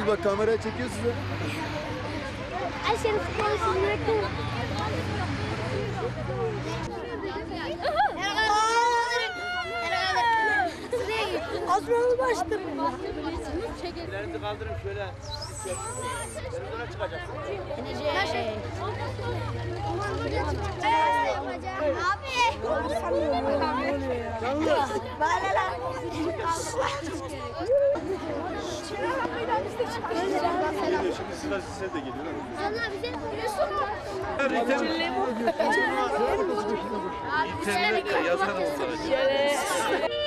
yapıyorsunuz bak kameraya çekiyor sizi. Aşırı futbolcusun. Azmanlı başladım. Ellerinizi kaldırın şöyle. Televizyona çıkacaksın. Şey. Abi. Canlı. Bağla lan. sıra size de geliyor. İnternette yazarım sana.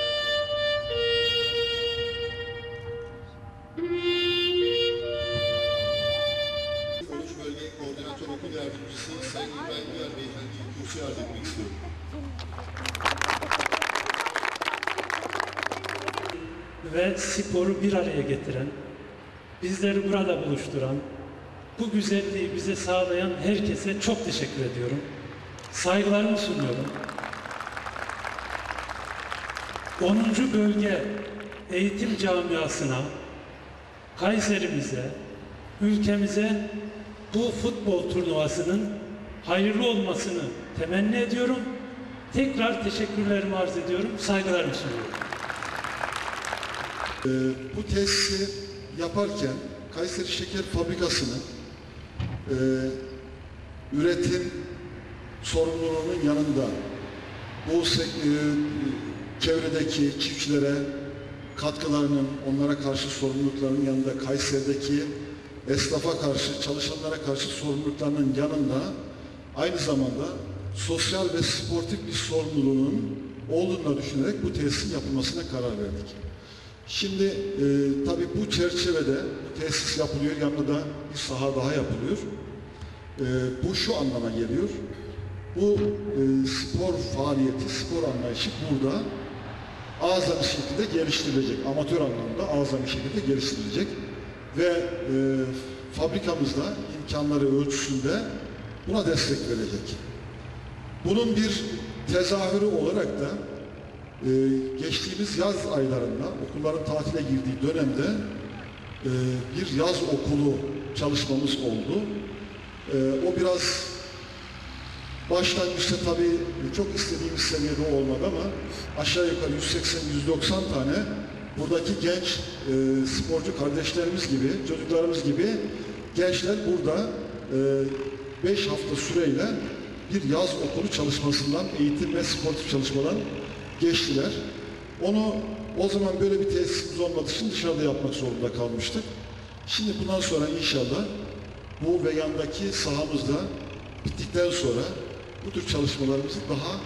Sporu bir araya getiren, bizleri burada buluşturan, bu güzelliği bize sağlayan herkese çok teşekkür ediyorum. Saygılarımı sunuyorum. 10. Bölge Eğitim Camiası'na, Kayserimize, ülkemize bu futbol turnuvasının hayırlı olmasını temenni ediyorum. Tekrar teşekkürlerimi arz ediyorum, saygılarımı sunuyorum. Ee, bu tesisi yaparken Kayseri Şeker Fabrikası'nın e, üretim sorumluluğunun yanında bu e, çevredeki çiftçilere katkılarının, onlara karşı sorumluluklarının yanında Kayseri'deki esnafa karşı, çalışanlara karşı sorumluluklarının yanında aynı zamanda sosyal ve sportif bir sorumluluğunun olduğunu düşünerek bu tesisin yapılmasına karar verdik. Şimdi e, tabii bu çerçevede tesis yapılıyor, yanında da bir saha daha yapılıyor. E, bu şu anlama geliyor. Bu e, spor faaliyeti, spor anlayışı burada azami şekilde geliştirilecek. Amatör anlamda azami şekilde geliştirilecek. Ve e, fabrikamızda imkanları ölçüsünde buna destek verecek. Bunun bir tezahürü olarak da ee, geçtiğimiz yaz aylarında okulların tatile girdiği dönemde e, bir yaz okulu çalışmamız oldu. Ee, o biraz başlangıçta tabii çok istediğimiz seviyede olmadı ama aşağı yukarı 180-190 tane buradaki genç e, sporcu kardeşlerimiz gibi, çocuklarımız gibi gençler burada 5 hafta süreyle bir yaz okulu çalışmasından, eğitim ve sportif çalışmadan geçtiler. Onu o zaman böyle bir tesisimiz olmadığı için dışarıda yapmak zorunda kalmıştık. Şimdi bundan sonra inşallah bu ve yandaki sahamızda bittikten sonra bu tür çalışmalarımızı daha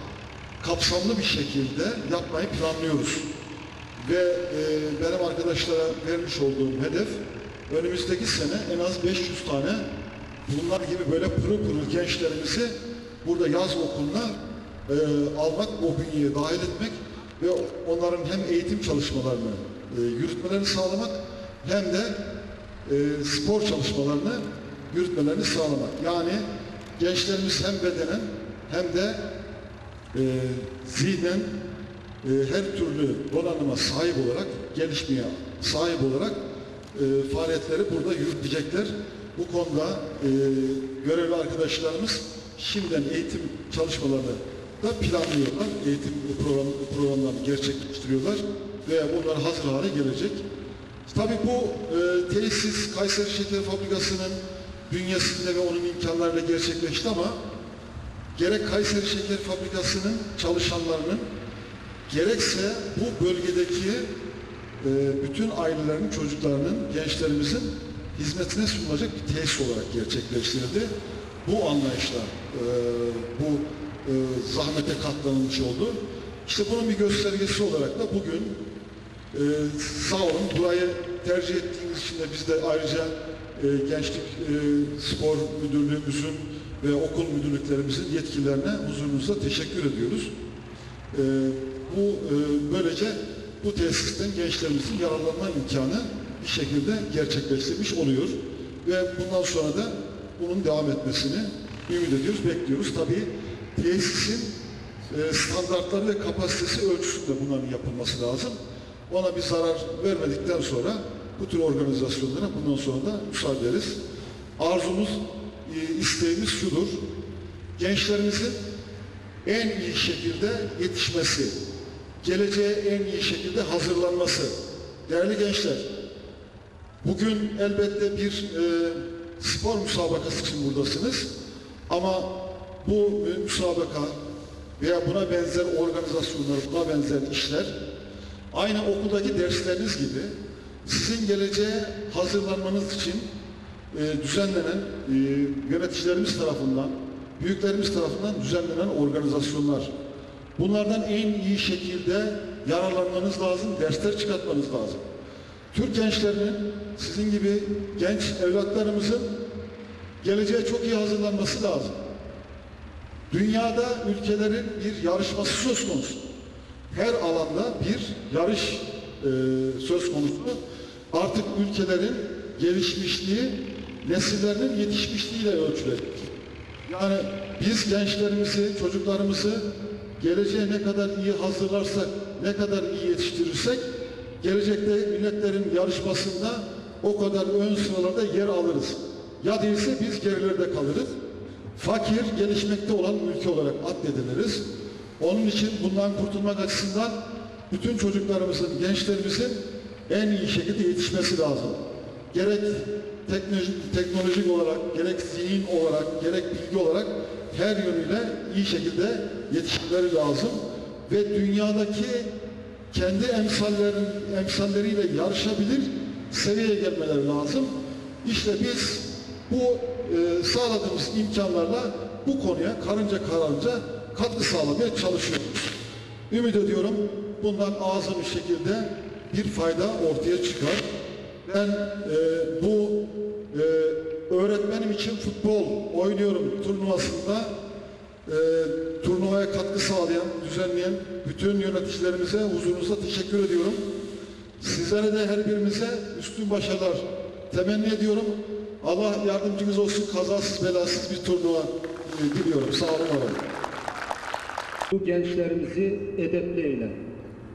kapsamlı bir şekilde yapmayı planlıyoruz. Ve e, benim arkadaşlara vermiş olduğum hedef önümüzdeki sene en az 500 tane bunlar gibi böyle pırıl pırıl gençlerimizi burada yaz okuluna e, almak, o bünyeye dahil etmek ve onların hem eğitim çalışmalarını e, yürütmelerini sağlamak hem de e, spor çalışmalarını yürütmelerini sağlamak. Yani gençlerimiz hem bedenen hem de e, zihnen e, her türlü donanıma sahip olarak, gelişmeye sahip olarak e, faaliyetleri burada yürütecekler. Bu konuda e, görevli arkadaşlarımız şimdiden eğitim çalışmalarını da planlıyorlar. Eğitim program, programlarını gerçekleştiriyorlar ve bunlar hazır hale gelecek. Tabii bu e, tesis Kayseri Şeker Fabrikası'nın bünyesinde ve onun imkanlarıyla gerçekleşti ama gerek Kayseri Şeker Fabrikası'nın çalışanlarının gerekse bu bölgedeki e, bütün ailelerin, çocuklarının, gençlerimizin hizmetine sunulacak bir tesis olarak gerçekleştirildi. Bu anlayışla e, bu e, zahmete katlanılmış oldu. İşte bunun bir göstergesi olarak da bugün e, sağ olun burayı tercih ettiğiniz için de biz de ayrıca e, Gençlik e, Spor Müdürlüğümüzün ve okul müdürlüklerimizin yetkililerine huzurunuzda teşekkür ediyoruz. E, bu e, böylece bu tesisten gençlerimizin yararlanma imkanı bir şekilde gerçekleştirmiş oluyor. Ve bundan sonra da bunun devam etmesini ümit ediyoruz, bekliyoruz. Tabii tesisin e, standartları ve kapasitesi ölçüsünde bunların yapılması lazım. ona bir zarar vermedikten sonra bu tür organizasyonlara bundan sonra da müsaade ederiz. Arzumuz, e, isteğimiz şudur. Gençlerimizin en iyi şekilde yetişmesi, geleceğe en iyi şekilde hazırlanması. Değerli gençler, bugün elbette bir e, spor müsabakası için buradasınız. Ama bu müsabaka veya buna benzer organizasyonlar, buna benzer işler aynı okuldaki dersleriniz gibi sizin geleceğe hazırlanmanız için e, düzenlenen e, yöneticilerimiz tarafından, büyüklerimiz tarafından düzenlenen organizasyonlar. Bunlardan en iyi şekilde yararlanmanız lazım, dersler çıkartmanız lazım. Türk gençlerinin, sizin gibi genç evlatlarımızın geleceğe çok iyi hazırlanması lazım. Dünyada ülkelerin bir yarışması söz konusu. Her alanda bir yarış e, söz konusu. Artık ülkelerin gelişmişliği nesillerinin yetişmişliğiyle ölçülecek. Yani biz gençlerimizi, çocuklarımızı geleceğe ne kadar iyi hazırlarsak, ne kadar iyi yetiştirirsek, gelecekte milletlerin yarışmasında o kadar ön sıralarda yer alırız. Ya değilse biz gerilerde kalırız. Fakir, gelişmekte olan ülke olarak addediliriz. Onun için bundan kurtulmak açısından bütün çocuklarımızın, gençlerimizin en iyi şekilde yetişmesi lazım. Gerek teknolojik, teknolojik olarak, gerek zihin olarak, gerek bilgi olarak her yönüyle iyi şekilde yetişmeleri lazım. Ve dünyadaki kendi emsallerin, emsalleriyle yarışabilir seviyeye gelmeleri lazım. İşte biz bu e, sağladığımız imkanlarla bu konuya karınca kararınca katkı sağlamaya çalışıyoruz. Ümit ediyorum bundan azam bir şekilde bir fayda ortaya çıkar. Ben e, bu e, öğretmenim için futbol oynuyorum turnuvasında e, turnuvaya katkı sağlayan, düzenleyen bütün yöneticilerimize huzurunuzda teşekkür ediyorum. Sizlere de her birimize üstün başarılar temenni ediyorum. Allah yardımcınız olsun, kazasız belasız bir turnuva e, diliyorum. Sağ olun, var olun. Bu gençlerimizi edepli eyle.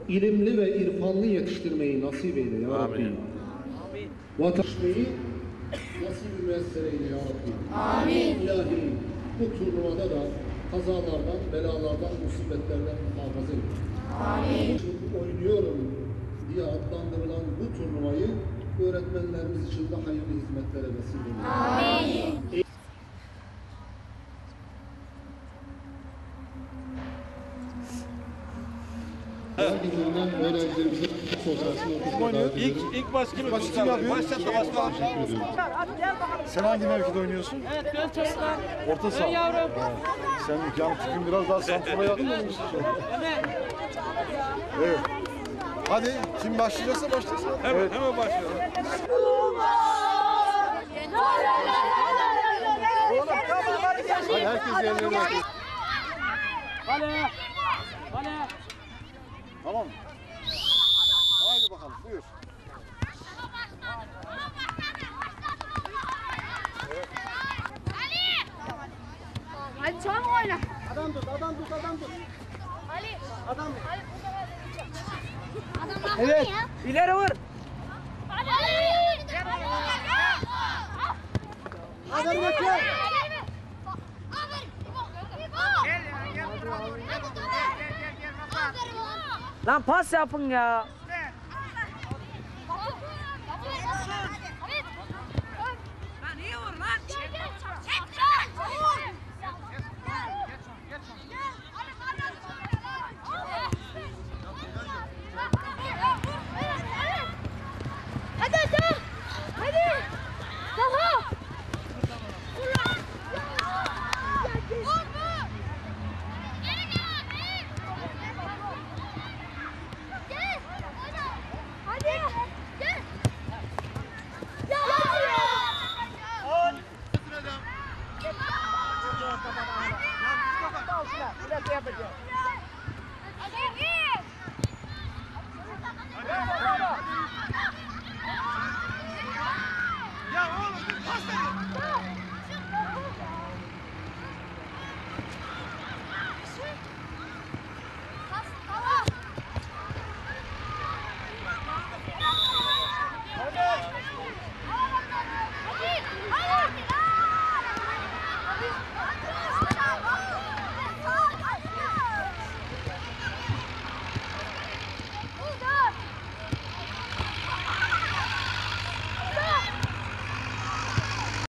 ilimli ve irfanlı yetiştirmeyi nasip eyle ya Rabbi. Vatandaşlığı nasip bir müessere eyle ya Rabbi. Amin. İlahi bu turnuvada da kazalardan, belalardan, musibetlerden muhafaza eyle. Amin. Oynuyorum diye adlandırılan bu turnuvayı öğretmenlerimiz için de hayırlı hizmetlere vesile eyle. Herkesten öğrencilerimize sosyal oynuyor. İlk, ilk baş kim? Baş kim yapıyor? Başlat da başla. Sen hangi mevkide oynuyorsun? Evet ben çocuklar. Orta saha. Yavrum. Sen yani fikrin biraz daha santrala yakın mı olmuşsun? Evet. Evet. Hadi kim başlayacaksa başlasın. Evet, hemen başlayalım. Hadi herkes yerlerine. Kale. Kale. Tamam bakalım buyur. Hadi çabuk oyna. Adam tut, adam tut, adam tut. Ali. Adam Ali. Adam Evet. İleri vur. Hadi Ali. Adam bakıyor. Lan pas yapın ya.